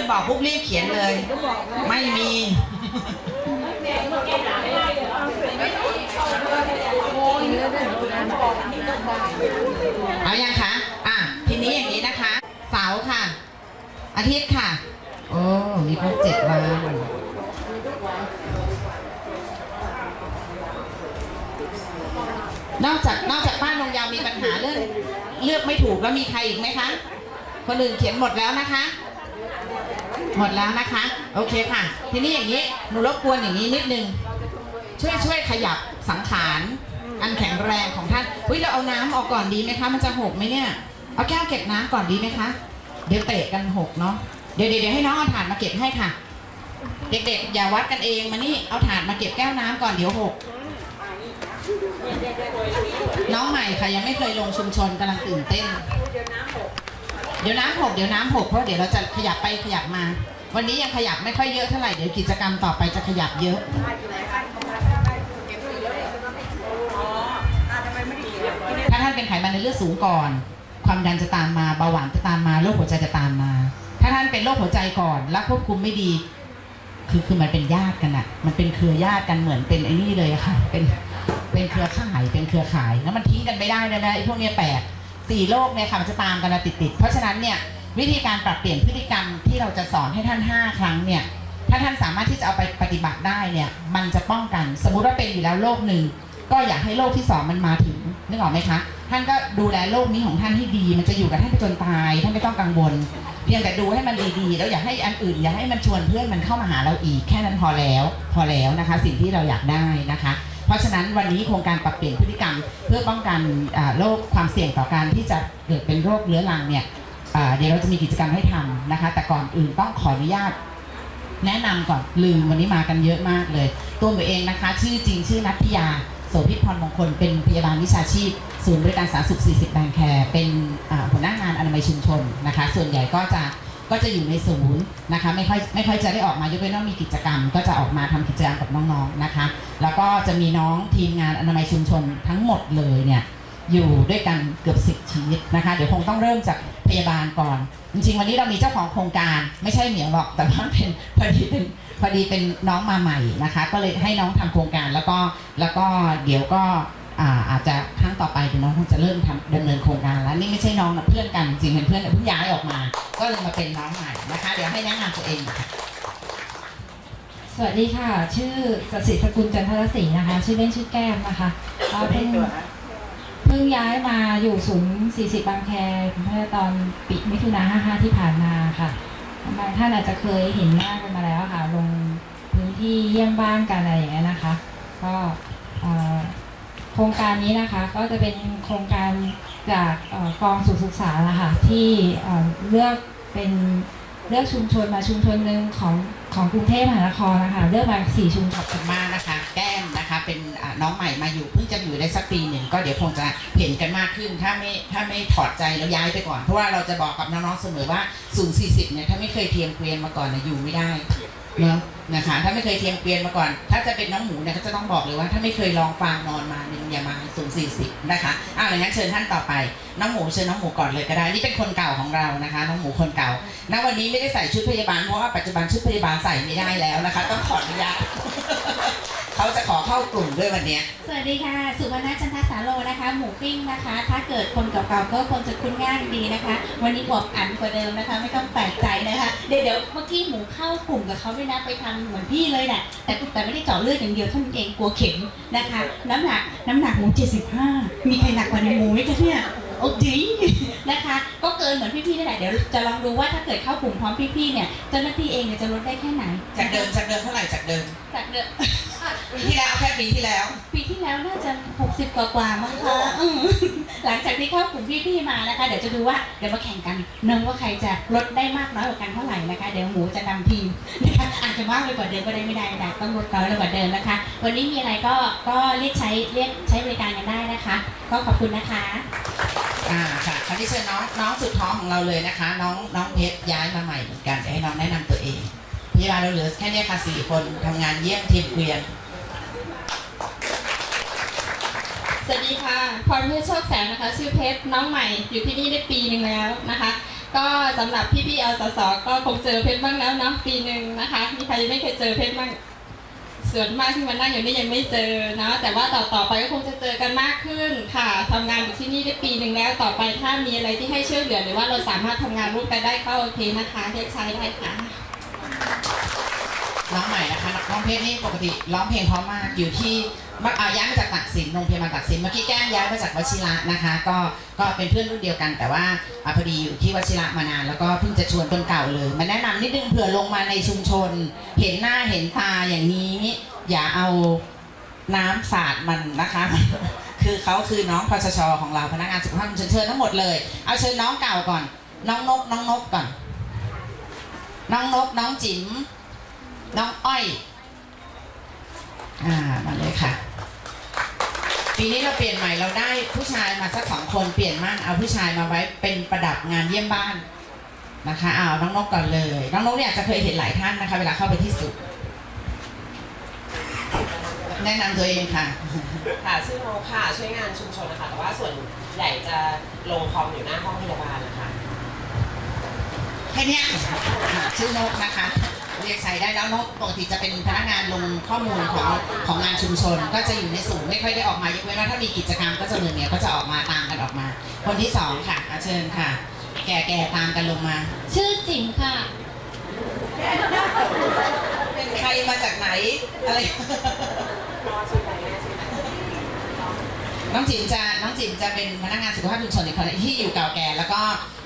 อนบอกปุ๊บรีบเขียนเลย ไม่มีเอายังคะ อะ ทีนี้อย่างนี้นะคะ เสาร์ค่ะ อาทิตย์ค่ะ โอ้ มีครบเจ็ดวันนอกจากนอกจากป้านงยาวมีปัญหาเรื่องเลือกไม่ถูกแล้วมีใครอีกไหมคะ คนอื่นเขียนหมดแล้วนะคะ หมดแล้วนะคะ โอเคค่ะ ทีนี้อย่างนี้หนูรบกวนอย่างนี้นิดนึง ช่วยช่วยขยับสังขารอันแข็งแรงของท่านเฮ้ยเราเอาน้ำออกก่อนดีไหมคะ มันจะหกไหมเนี่ย เอาแก้วเก็บน้ำก่อนดีไหมคะ เดี๋ยวเตะกันหกเนาะ เดี๋ยวเดี๋ยวให้น้องเอาถาดมาเก็บให้ค่ะ เด็กๆ อย่าวัดกันเองมานี่ เอาถาดมาเก็บแก้วน้ำก่อนเดี๋ยวหก น้องใหม่ค่ะยังไม่เคยลงชุมชนกำลังตื่นเต้น เดี๋ยวน้ำหกเดี๋ยวน้ำหกเพราะเดี๋ยวเราจะขยับไปขยับมา วันนี้ยังขยับไม่ค่อยเยอะเท่าไหร่เดี๋ยวกิจกรรมต่อไปจะขยับเยอะถ้าท่านเป็นไขมันในเลือดสูงก่อน ความดันจะตามมาเบาหวานจะตามมาโรคหัวใจจะตามมา ถ้าท่านเป็นโรคหัวใจก่อนแล้วควบคุมไม่ดี คือคือมันเป็นญาติกันอะมันเป็นเครือญาติกันเหมือนเป็นไอ้นี่เลยค่ะ เป็นเป็นเครือข่ายเป็นเครือข่ายแล้วมันทิ้งกันไม่ได้เลยนะไอ้พวกเนี้ยแปลก สี่โรคเนี่ยค่ะมันจะตามกันมาติดติดๆเพราะฉะนั้นเนี่ยวิธีการปรับเปลี่ยนพฤติกรรมที่เราจะสอนให้ท่านห้าครั้งเนี่ยถ้าท่านสามารถที่จะเอาไปปฏิบัติได้เนี่ยมันจะป้องกัน สมมุติว่าเป็นอยู่แล้วโรคหนึ่งก็อยากให้โรคที่สองมันมาถึงนึกออกไหมคะท่านก็ดูแลโรคนี้ของท่านให้ดี มันจะอยู่กับท่านไปจนตายท่านไม่ต้องกังวลเพียงแต่ดูให้มันดีๆแล้วอย่าให้อันอื่น อย่าให้มันชวนเพื่อนมันเข้ามาหาเราอีกแค่นั้นพอแล้ว พอแล้วนะคะ สิ่งที่เราอยากได้นะคะ เพราะฉะนั้นวันนี้โครงการปรับเปลี่ยนพฤติกรรม เพื่อป้องกันโรคความเสี่ยงต่อการที่จะเกิดเป็นโรคเรื้อรังเนี่ยเดี๋ยวเราจะมีกิจกรรมให้ทำนะคะ แต่ก่อนอื่นต้องขออนุญาตแนะนำก่อนลืมวันนี้มากันเยอะมากเลย ตัวหนูเองนะคะ ชื่อจริงชื่อนัทธิยาโสภิตพรมงคลเป็นพยาบาลวิชาชีพ ศูนย์บริการสาธารณสุข 40แบงแคร์เป็นหัวหน้างานอนามัยชุมชนนะคะ ส่วนใหญ่ก็จะ ก็จะอยู่ในศูนย์นะคะไม่ค่อยไม่ค่อยจะได้ออกมายกเว้นว่ามีกิจกรรม ก็จะออกมาทำกิจกรรมกับน้องๆนะคะ แล้วก็จะมีน้องทีมงานอนามัยชุมชนทั้งหมดเลยเนี่ยอยู่ด้วยกันเกือบสิบชีวิตนะคะเดี๋ยวคงต้องเริ่มจากพยาบาลก่อน จริงๆ วันนี้เรามีเจ้าของโครงการไม่ใช่เหมียวหรอกแต่ว่าเป็นพอดีเป็นพอดีเป็นน้องมาใหม่นะคะ ก็เลยให้น้องทำโครงการแล้วก็แล้วก็เดี๋ยวก็ อ่าอาจจะครั้งต่อไปเดี๋ยวน้องคงจะเริ่มทำดำเนินโครงการแล้วนี่ไม่ใช่น้องนะเพื่อนกันจริงเป็นเพื่อนแต่เพิ่งย้ายออกมา ก็เลยมาเป็นน้องใหม่นะคะ เดี๋ยวให้แนะนำตัวเองค่ะสวัสดีค่ะ ชื่อสศิสกุลจันทรศรีนะคะ ชื่อเล่นชื่อแก้มนะคะก็เพิ่งเพิ่งย้ายมาอยู่ศูนย์ 40 บางแคเมื่อตอนปีมิถุนา55 ที่ผ่านมาค่ะบางท่านอาจจะเคยเห็นหน้ากันมาแล้วค่ะ ลงพื้นที่เยี่ยมบ้านกันอะไรอย่างเงี้ยนะคะ ก็เอ่อ โครงการนี้นะคะก็จะเป็นโครงการจากอกองสุขศึกษานะคะที่เอ่อเลือกเป็นเลือกชุมชนมาชุมชนหนึ่งของของกรุงเทพมหานครนะคะเลือกมาสี่ชุมชขอบคุณมากนะคะแก้มนะคะเป็นน้องใหม่มาอยู่เพิ่งจะอยู่ได้สักปีหนึ่งก็เดี๋ยวคงจะเห็นกันมากขึ้น ถ้าไม่ถ้าไม่ถอดใจแล้วย้ายไปก่อน เพราะว่าเราจะบอกกับน้องๆเสมอว่าศูนย์สี่สิบเนี่ยถ้าไม่เคยเทียมเกวียนมาก่อนเนี่ยอยู่ไม่ได้ เนาะนะคะ ถ้าไม่เคยเทียมเกวียนมาก่อน ถ้าจะเป็นน้องหมูเนี่ยก็จะต้องบอกเลยว่า ถ้าไม่เคยลองฟางนอนมาเนี่ยอย่ามาศูนย์สี่สิบนะคะอ้าวอย่างนั้นเชิญท่านต่อไป น้องหมูเชิญน้องหมูก่อนเลยก็ได้ นี่เป็นคนเก่าของเรานะคะ น้องหมูคนเก่า ณ วันนี้ไม่ได้ใส่ชุดพยาบาลเพราะว่าปัจจุบันชุดพยาบาลใส่ไม่ได้แล้วนะคะ ต้องขออนุญาต เขาจะขอเข้ากลุ่มด้วยวันเนี้ยสวัสดีค่ะ สุวรรณจันทสาโรนะคะ หมูปิ้งนะคะ ถ้าเกิดคนเก่าๆก็คงจะคุ้นง่ายดีนะคะ วันนี้บอกอันกว่าเดิมนะคะ ไม่ต้องแปลกใจนะคะ เดี๋ยวเดี๋ยวเมื่อกี้หมูเข้ากลุ่มกับเขาด้วยนะไปทำเหมือนพี่เลยแหละแต่แต่ไม่ได้เจาะเลือดอย่างเดียวเท่านั้นเองกลัวเข็มนะคะ น้ำหนักน้ำหนักหมู 75 มีใครหนักกว่าในหมูไหมคะเนี่ยโอ้จริง นะคะ ก็เกินเหมือนพี่ๆนี่แหละเดี๋ยวจะลองดูว่าถ้าเกิดเข้ากลุ่มพร้อมพี่ๆเนี่ยเจ้าหน้าที่เองเนี่ยจะลดได้แค่ไหนจากเดิมจากเดิมเท่าไหร่จากเดิม จากเดิม ปีที่แล้วแค่ปีที่แล้ว ปีที่แล้วน่าจะ60กว่ากว่าๆมั้งคะอืมหลังจากที่เข้ากลุ่มพี่ๆมานะคะ เดี๋ยวจะดูว่าเดี๋ยวมาแข่งกันเนึงว่าใครจะลดได้มากน้อยกว่ากันเท่าไหร่นะคะ เดี๋ยวหมูจะนำทีมนะคะอาจจะมากไปกว่าเดิมก็ได้ไม่ได้ไม่ได้ต้องลดน้อยลงกว่าเดิมนะคะ วันนี้มีอะไรก็ก็เรียกใช้เรียกใช้บริการกันได้นะคะ ก็ขอบคุณนะคะ อ่าค่ะคราวนี้เชิญน้องน้องสุดท้องของเราเลยนะคะ น้องน้องเพชรย้ายมาใหม่เหมือนกันเดี๋ยวให้น้องแนะนำตัวเอง พยาบาลเราเหลือแค่เนี้ค่ะสี่คนทำงานเยี่ยมทีมเกวียน สวัสดีค่ะ พรเพชรโชคแสงนะคะ ชื่อเพชรน้องใหม่อยู่ที่นี่ได้ปีหนึ่งแล้วนะคะ ก็สำหรับพี่ๆอสสก็คงเจอเพชรบ้างแล้วเนาะปีหนึ่งนะคะมีใครไม่เคยเจอเพชรบ้างส่วนมากที่มานั่งอยู่นี่ยังไม่เจอเนาะแต่ว่าต่อต่อไปก็คงจะเจอกันมากขึ้นค่ะทำงานอยู่ที่นี่ได้ปีหนึ่งแล้วต่อไปถ้ามีอะไรที่ให้ช่วยเหลือหรือว่าเราสามารถทำงานร่วมกันได้ก็โอเคนะคะเรียกใช้ได้ค่ะ น้องใหม่นะคะน้องเพชรนี่ปกติร้องเพลงเพราะมากอยู่ที่มาอ่าย้ายมาจากตักสินโรงพยาบาลตักสินเมื่อกี้แก้มย้ายมาจากวชิระนะคะ ก็ก็เป็นเพื่อนรุ่นเดียวกัน แต่ว่าอพอดีอยู่ที่วชิระมานาน แล้วก็เพิ่งจะชวนคนเก่าเลย มาแนะนำนิดนึงเผื่อลงมาในชุมชน เห็นหน้าเห็นตาอย่างนี้ อย่าเอาน้ำสาดมันนะคะ คือเขาคือน้องพชชของเราพนักงานสุขภาพชุมเชิญทั้งหมดเลย เอาเชิญน้องเก่าก่อน น้องนกน้องนกก่อน น้องนกน้องจิ๋ม น้องอ้อย อ่ามาเลยค่ะ ปีนี้เราเปลี่ยนใหม่เราได้ผู้ชายมาสักสองคนเปลี่ยนมั่งเอาผู้ชายมาไว้เป็นประดับงานเยี่ยมบ้านนะคะเอาน้องนกก่อนเลย น้องนกเนี่ยจะเคยเห็นหลายท่านนะคะ เวลาเข้าไปที่สุด แนะนำตัวเองค่ะ ค่ะชื่อโมค่ะช่วยงานชุมชนนะคะ แต่ว่าส่วนใหญ่จะลงคอมอยู่หน้าห้องพยาบาลนะคะ แค่เนี้ยค่ะชื่อนกนะคะ เรียกใช้ได้แล้วนกปกติจะเป็นพนักงานลงข้อมูลของของงานชุมชน ก็จะอยู่ในศูนย์ไม่ค่อยได้ออกมายกเว้นว่าถ้ามีกิจกรรมก็จะเหมือนเนี้ยก็จะออกมาตามกันออกมา คนที่สองค่ะอาเชิญค่ะ แก่ๆตามกันลงมา ชื่อจิ๋มค่ะ เป็นใครมาจากไหนอะไร น้องจิ๋มจะน้องจิ๋มจะเป็นพนักงานสุขภาพชุมชนอีกคนที่อยู่เก่าแก่แล้วก็อ่า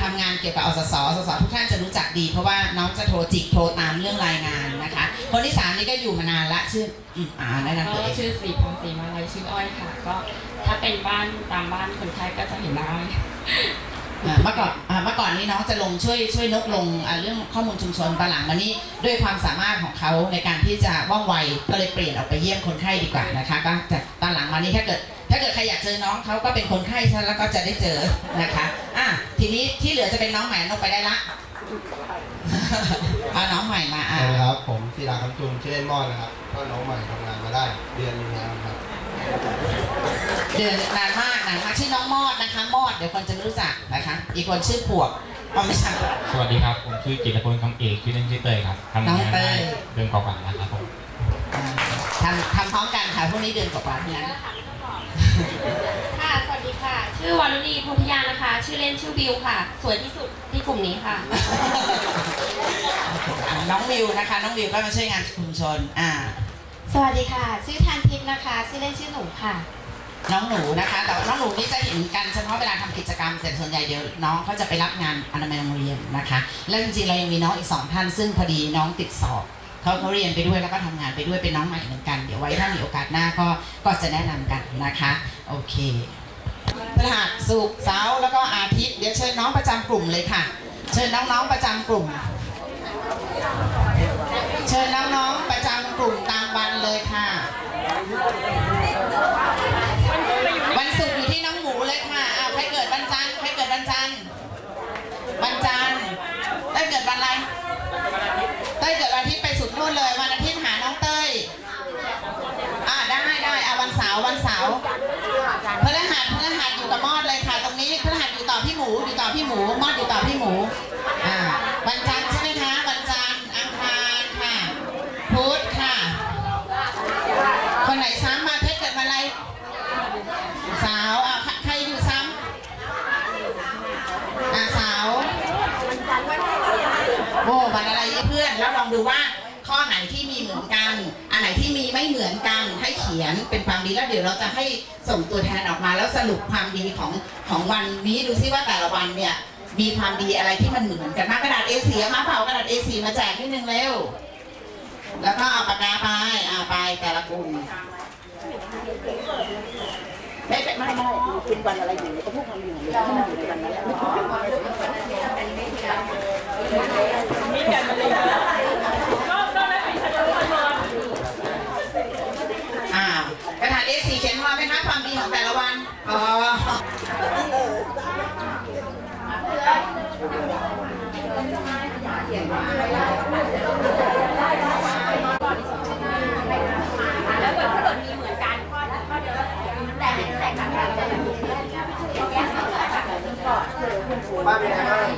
ทำางานเกี่ยวกับอสสอสสทุกท่านจะรู้จักดี เพราะว่าน้องจะโทรจิกโทรตามเรื่องรายงานนะคะ คนที่สามนี่ก็อยู่มานานละชื่ออืมอ่าแนะนำตัวเอก็งชื่อสีพรศรีมาลัยชื่ออ้อยค่ะ ก็ถ้าเป็นบ้านตามบ้านคนไข้ก็จะเห็นได้อ่าเมื่อก่อนอ่าเมื่อก่อนนี้น้องจะลงช่วยช่วยนกลงอ่าเรื่องข้อมูลชุมชนตอนหลังมานี้ด้วยความสามารถของเขาในการที่จะว่องไวก็เลยเปลี่ยนออกไปเยี่ยมคนไข้ดีกว่านะคะ ก็แต่ตอนหลังมานี้ถ้าเกิด ถ้าเกิดใครอยากเจอน้องเขาก็เป็นคนไข้ซะแล้วก็จะได้เจอนะคะอะ ทีนี้ที่เหลือจะเป็นน้องใหม่นกไปได้ละเอาน้องใหม่มาสอะวัสดีครับ ผมศิลาคำจุนชื่อเล่นมอนนะครับ ก็น้องใหม่ทำงานมาได้ เดือนหนึงแล้วครับ เดือนนานมากนานมากชื่อน้องมอดนะคะมอดเดี๋ยวคนจะไม่รู้จักนะคะ อีกคนชื่อปวกเอาไม่ใช่สวัสดีครับ ผมชื่อจิตรพลคำเอกชื่อเล่นชื่อเตยครับทำน้องงานเต้ได้ยเดือนกว่าๆแล้วครับผมอ่าทำทำพร้อมกันค่ะพวกนี้เดือนกว่าๆที่นั้น ค่ะสวัสดีค่ะ ชื่อวารุณีโพธิยานะคะ ชื่อเล่นชื่อบิวค่ะ สวยที่สุดที่กลุ่มนี้ค่ะ อะน้องวิวนะคะ น้องวิวก็มาช่วยงานชุมชนอ่า สวัสดีค่ะ ชื่อทันทิพย์นะคะ ชื่อเล่นชื่อหนูค่ะ น้องหนูนะคะ แต่ว่าน้องหนูนี่จะเห็นกันเฉพาะเวลาทำกิจกรรมแต่ส่วนใหญ่เดี๋ยวน้องเขาจะไปรับงานอนามัยโรงเรียนนะคะ แล้วจริงๆเรายังมีน้องอีกสองท่านซึ่งพอดีน้องติดสอบเขาเขาเรียนไปด้วยแล้วก็ทำงานไปด้วยเป็นน้องใหม่เหมือนกันเดี๋ยวไว้ถ้ามีโอกาสหน้าก็ก็จะแนะนำกันนะคะ โอเคพ ฤหัสศุกร์เสาร์แล้วก็อาทิตย์เดี๋ยวเชิญน้องประจำกลุ่มเลยค่ะ เชิญน้องๆประจำกลุ่ม เชิญน้องๆประจำกลุ่มตามวันเลยค่ะ วันศุกร์อยู่ที่น้องหมูเลยค่ะอ้าวใครเกิดวันจันทร์ใครเกิดวันจันทร์ พื่อนแล้วลองดูว่าข้อไหนที่มีเหมือนกัน อันไหนที่มีไม่เหมือนกันให้เขียนเป็นความดีแล้วเดี๋ยวเราจะให้ส่งตัวแทนออกมา แล้วสรุปความดีของของวันนี้ดูซิว่าแต่ละวันเนี่ยมีความดีอะไรที่มันเหมือนกันมากกระดาษ A4 เอามาเผากระดาษ A4 มาแจกนิดนึงเร็วแล้วก็เอาปากกาไปอ่าไปแต่ละกลุ่มไม่เป็นไม่ไม่เป็นวันอะไรอยู่ก็พูดความจริงของเราให้มันอยู่ในวันนั้นแหละ อ่ากระถาษ A4 เขียนว่าไหมคะความดีของแต่ละวัน อ๋อแล้วถ้าเกิดมีเหมือนกันข้อข้อเดียวแต่แตกต่างกัน บ้านเป็นไงบ้าง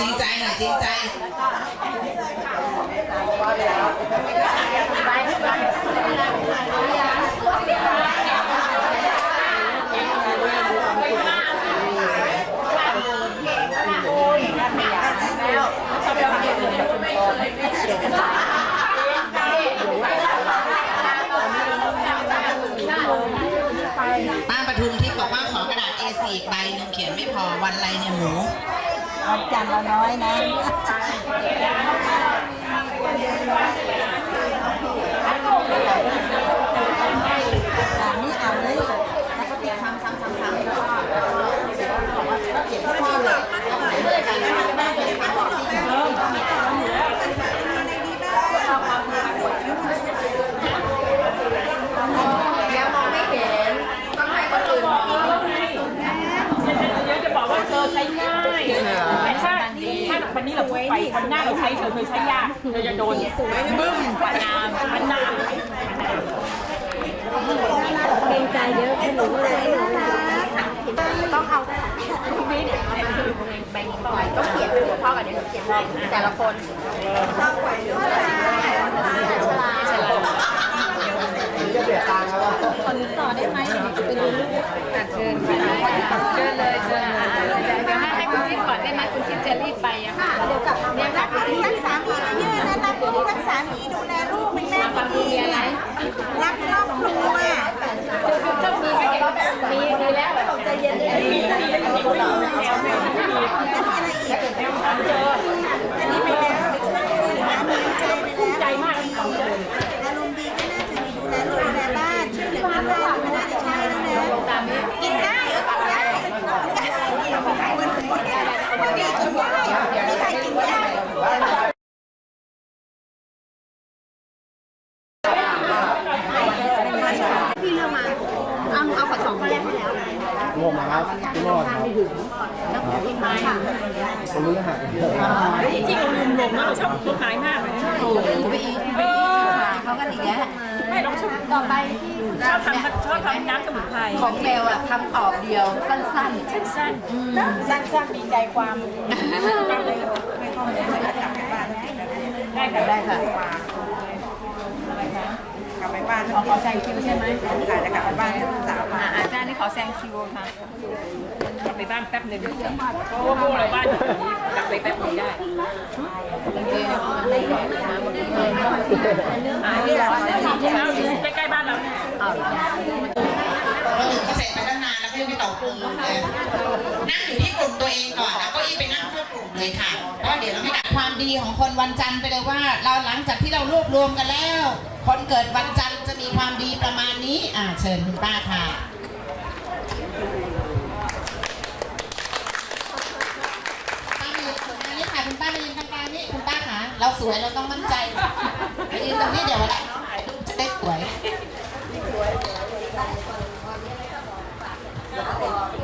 จริงใจหน่อยจริงใจป้าปทุมทิพย์บอกว่าขอกระดาษ A4 อีกใบหนึ่งเขียนไม่พอวันไรเนี่ยหมูวันจันทร์เราน้อยนะอ่านี่เอาเลยแล้วก็ติดซ้ำซ้ำซ้ำซ้ำแล้วก็เขียนข้อเลยเมื่อกันแล้วได้เป็นคำตอบที่ แล้วมองไม่เห็น ต้องให้คนอื่นมอง เดี๋ยวจะบอกว่าเธอใช้ง่ายแต่ถ้าถ้า วันนี้เราพูดไปวันหน้าเราใช้เธอเธอใช้ยากเธอจะโดนบึ้มปานามปานามเกรงใจเยอะคุณหนูเลยหนูนะต้องเอาทีนี้เนี่ยเอามาคือแบ่งปล่อยต้องเขียนเป็นหัวข้อกันเดี๋ยวหนูเขียนให้แต่ละคนต่อได้ไหมเดี๋ยวจะไปดูลูกเชิญไปเลยเชิญเลยเชิญเดี๋ยวให้ให้คุณ ทิพย์ก่อนได้ไหมคุณทิพย์จะรีบไปอะค่ะเดี๋ยวกลับมาเนี่ยรักรักสามีเยอะนะรักรักสามีดูแลลูกเป็นแม่ฟังที่มีดีอะไรรักครอบครัวเจ้ามีไปมีดีแล้วใจเย็นอันนี้อะไรอีกอันนี้ไปแล้วมีใจไปแล้ว ใจมากที่เขาเจอ อารมณ์ดีก็น่าจะมีดูแลลูกดูแลบ้านช่วยเหลือกันบ้านก็น่าจะใช่แล้วนะกินได้เออกินได้วันนี้กินได้มีใครกินได้ พี่เลือกมา เอาหนูเอาขอสองคนแรกให้แล้ว งงนะครับพี่มอดครับ แล้วขออีกไม้ค่ะ คนรู้รหัส จริงๆเราลืมลงนะเราชอบตัวหายมากเลย โอ้โหไปอีกไปอีกเขากันอีกแล้ว ไม่เราชอบ ต่อไปที่ชอบทำชอบทำน้ำสมุนไพรของเบลอะทำตอบเดียวสั้นๆ สั้นสั้นๆมีใจความได้ค่ะได้ค่ะกลับไปบ้านขอขอแซงคิวใช่ไหมอาจจะกลับไปบ้านลูกสาวมาอาจารย์นี่ขอแซงคิวค่ะกลับไปบ้านแป๊บหนึ่งเพราะว่าพวกเราบ้านอยู่ตรงนี้กลับไปแป๊บหนึงได้อ่านี่แหละเอาอยู่ใกล้ๆบ้านเราเราถึงเกษตรไปตั้งนานแล้วก็ยังไม่ต่อกลุ่มเลยนั่งอยู่ที่กลุ่มตัวเองก่อนแล้วก็อีไปนั่งเข้ากลุ่มเลยค่ะเพราะเดี๋ยวเราไม่ได้ความดีของคนวันจันทร์ไปเลยว่า เราหลังจากที่เรารวบรวมกันแล้ว คนเกิดวันจันทร์จะมีความดีประมาณนี้ อ่าเชิญคุณป้าค่ะป้ามายืนตรงนี้ค่ะคุณป้ามายืนกลางๆนี่คุณป้าค่ะเราสวยเราต้องมั่นใจมายืนตรงนี้เดี๋ยวเวลาน้องถ่ายรูปจะได้สวย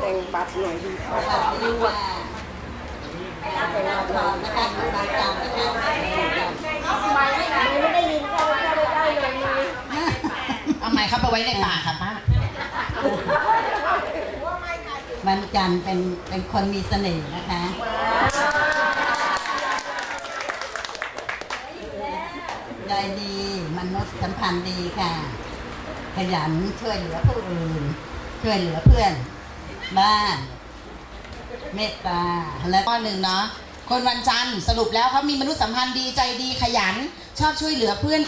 เต็งบัตรหน่อยดีค่ะดีว่าเองนะคะบางจานนะคะไม่ได้ยินเข้าเข้าได้เลยเอาไม้เข้าไปไว้ในปากค่ะป้าวันจันทร์เป็นเป็นคนมีเสน่ห์นะคะใจดีมนุษย์สัมพันธ์ดีค่ะ ขยันช่วยเหลือผู้อื่นช่วยเหลือเพื่อน บ้านเมตตาและข้อหนึ่งเนาะคนวันจันทร์สรุปแล้วเขามีมนุษยสัมพันธ์ดีใจดีขยัน ชอบช่วยเหลือเพื่อน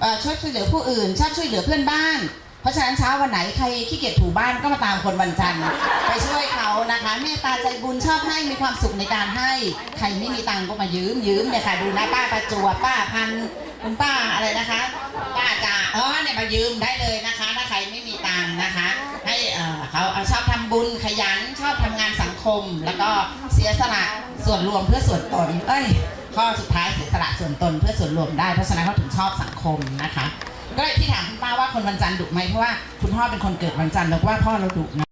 เอ่อชอบช่วยเหลือผู้อื่น ชอบช่วยเหลือเพื่อนบ้าน เพราะฉะนั้นเช้าวันไหนใครขี้เกียจถูบ้านก็มาตามคนวันจันทร์ไปช่วยเขานะคะเมตตาใจบุญชอบให้มีความสุขในการให้ ใครไม่มีตังก็มายืมยืมเนี่ยค่ะดูนะป้าประจวบป้าพันคุณป้าอะไรนะคะ ป้าจ่าเออเนี่ยมายืมได้เลยนะคะ คม แล้วก็เสียสละส่วนรวมเพื่อส่วนตน เอ้ยข้อสุดท้ายเสียสละส่วนตนเพื่อส่วนรวมได้เพราะฉะนั้นเขาถึงชอบสังคมนะคะ ก็เลยที่ถามคุณป้าว่าคนวันจันทร์ดุไหมเพราะว่าคุณพ่อเป็นคนเกิดวันจันทร์แล้วว่าพ่อเราดุนะ